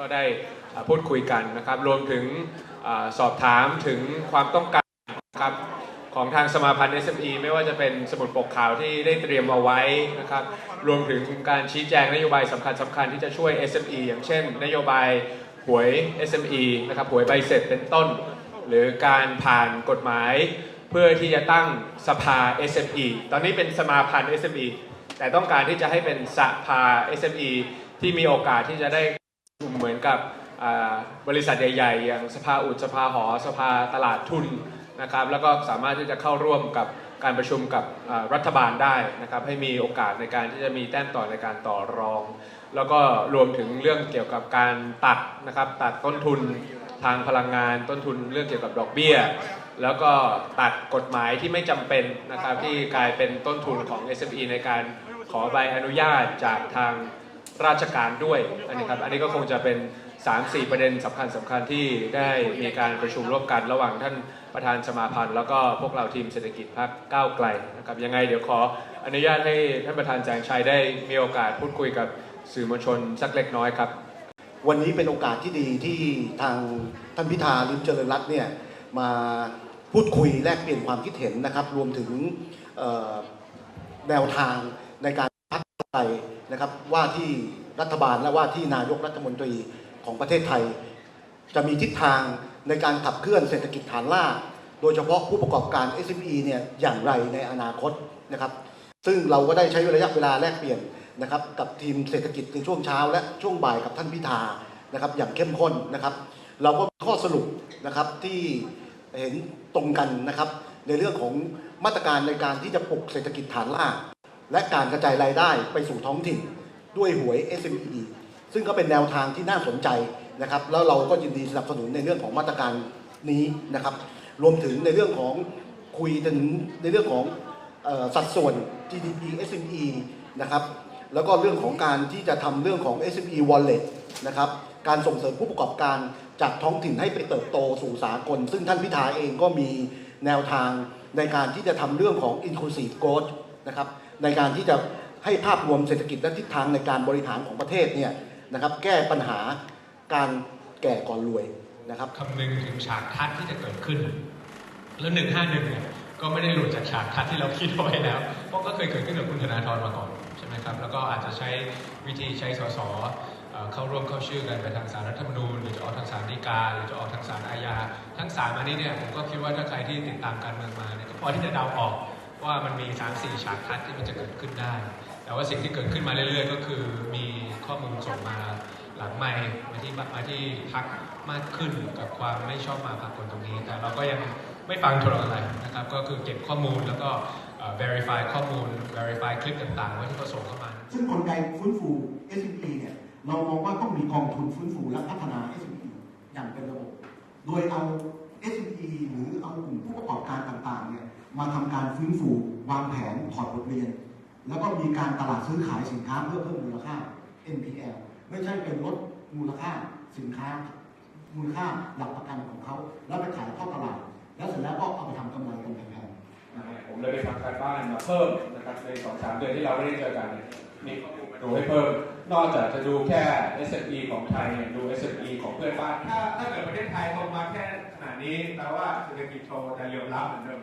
ก็ได้พูดคุยกันนะครับ รวมถึงอสอบถามถึงความต้องการนะครับของทางสมาพันธ์ SME ไม่ว่าจะเป็นสมุดปกข่าวที่ได้เตรียมเอาไว้นะครับ รวมถึงการชี้แจงนโยบายสำคัญสำคัญที่จะช่วย SME อย่างเช่น นโยบายหวย SME นะครับหวยใบเสร็จเป็นต้น หรือการผ่านกฎหมาย เพื่อที่จะตั้งสภา SME ตอนนี้เป็นสมาพันธ์ SME แต่ต้องการที่จะให้เป็นสภา SME ที่มีโอกาสที่จะได้ เหมือนกับบริษัทใหญ่ๆ อย่างสภาอุดสภาหอ สภาตลาดทุนนะครับแล้วก็สามารถที่จะเข้าร่วมกับการประชุมกับรัฐบาลได้นะครับให้มีโอกาสในการที่จะมีแต้มต่อในการต่อรอง แล้วก็รวมถึงเรื่องเกี่ยวกับการตัดนะครับตัดต้นทุนทางพลังงาน ต้นทุนเรื่องเกี่ยวกับดอกเบี้ย แล้วก็ตัดกฎหมายที่ไม่จำเป็นนะครับที่กลายเป็นต้นทุนของ SME ในการขอใบอนุญาตจากทาง ราชการด้วยอันนี้ครับอันนี้ก็คงจะเป็น 3-4 ประเด็นสำคัญสำคัญที่ได้มีการประชุมร่วมกันระหว่างท่านประธานสมาพันธ์ แล้วก็พวกเราทีมเศรษฐกิจพรรคก้าวไกลนะครับยังไงเดี๋ยวขออนุญาตให้ท่านประธานแสงชัยได้มีโอกาสพูดคุยกับสื่อมวลชนสักเล็กน้อยครับ วันนี้เป็นโอกาสที่ดีที่ทางท่านพิธาลิมเจริญรัตน์เนี่ยมาพูดคุยแลกเปลี่ยนความคิดเห็นนะครับ รวมถึงแนวทางในการ ไทยนะครับว่าที่รัฐบาลและว่าที่นายกรัฐมนตรีของประเทศไทย จะมีทิศทางในการขับเคลื่อนเศรษฐกิจฐานราโดยเฉพาะผู้ประกอบการ SME เนี่ยอย่างไรในอนาคตนะครับซึ่งเราก็ได้ใช้ระยะเวลาแลกเปลี่ยนนะครับกับทีมเศรษฐกิจในช่วงเช้า และช่วงบ่ายกับท่านพิธานะครับอย่างเข้มข้นนะครับ เราก็ข้อสรุปนะครับที่เห็นตรงกันนะครับในเรื่องของมาตรการในการที่จะปลุกเศรษฐกิจฐานรา และการกระจายรายได้ไปสู่ท้องถิ่นด้วยหวย SME ซึ่งก็เป็นแนวทางที่น่าสนใจนะครับแล้วเราก็ยินดีสนับสนุนในเรื่องของมาตรการนี้นะครับ รวมถึงในเรื่องของคุยถึงในเรื่องของออสัดส่วน GDP SME นะครับแล้วก็เรื่องของการที่จะทำเรื่องของ SME Wallet นะครับการส่งเสริมผู้ประกอบการจากท้องถิ่นให้ไปเติบโตสู่สากล ซึ่งท่านพิธาเองก็มีแนวทางในการที่จะทำเรื่องของ Inclusive Growth นะครับในการที่จะให้ภาพรวมเศรษฐกิจและทิศทางในการบริหารของประเทศเนี่ยนะครับแก้ปัญหาการแก่ก่อนรวยนะครับคำนึงถึงฉากทัศน์ที่จะเกิดขึ้น แล้วหนึ่งห้าหนึ่งเนี่ยก็ไม่ได้หลุดจากฉากทัศน์ที่เราคิดเอาไว้แล้ว เพราะก็เคยเกิดขึ้นกับคุณธนาธรมาก่อนใช่ไหมครับ แล้วก็อาจจะใช้วิธีใช้สสเอ่อเข้าร่วมเข้าชื่อกันไปทางสารรัฐธรรมนูญหรือจะออกทางสารฎีกาหรือจะออกทางสารอาญา ทั้งสามอันนี้เนี่ยผมก็คิดว่าถ้าใครที่ติดตามการเมืองมาเนี่ยก็พอที่จะเดาออก ว่ามันมี3ามสี่ฉากทัศน์ที่มันจะเกิดขึ้นได้ แต่ว่าสิ่งที่เกิดขึ้นมาเรื่อยๆ ก็คือมีข้อมูลส่งมาหลังไม่มาที่มาที่พักมากขึ้นกับความไม่ชอบมาพากลตรงนี้ แต่เราก็ยังไม่ฟังทรอะไรนะครับ ก็คือเก็บข้อมูลแล้วก็ verify ข้อมูล verify คลิปต่างๆไว้ที่เขาส่งเข้ามา ซึ่งกลไกฟื้นฟู SME เนี่ยเรามองว่าต้องมีกองทุนฟื้นฟูและพัฒนา SME อย่างเป็นระบบ โดยเอา SME ห มาทำการฟื้นฟูวางแผนถอดบทเรียน แล้วก็มีการตลาดซื้อขายสินค้าเพื่อเพิ่มมูลค่า NPL ไม่ใช่เป็นลดมูลค่าสินค้า มูลค่าหลักประกันของเขาแล้วไปขายเข้าตลาด แล้วเสร็จแล้วก็เอาไปทำกำไรกันแพงๆนะครับผมเลยไปทำการบ้านมาเพิ่มนะครับในสองสามเดือนที่เราไม่ได้เจอกันเนี่ยมีข้อมูลมาดูให้เพิ่ม นอกจากจะดูแค่ SME ของไทยเนี่ยดู SME ของเพื่อนบ้านถ้าถ้าเกิดประเทศไทยลงมาแค่ขนาดนี้แปลว่าเศรษฐกิจโตแต่เหลื่อมล้ำเหมือนเดิม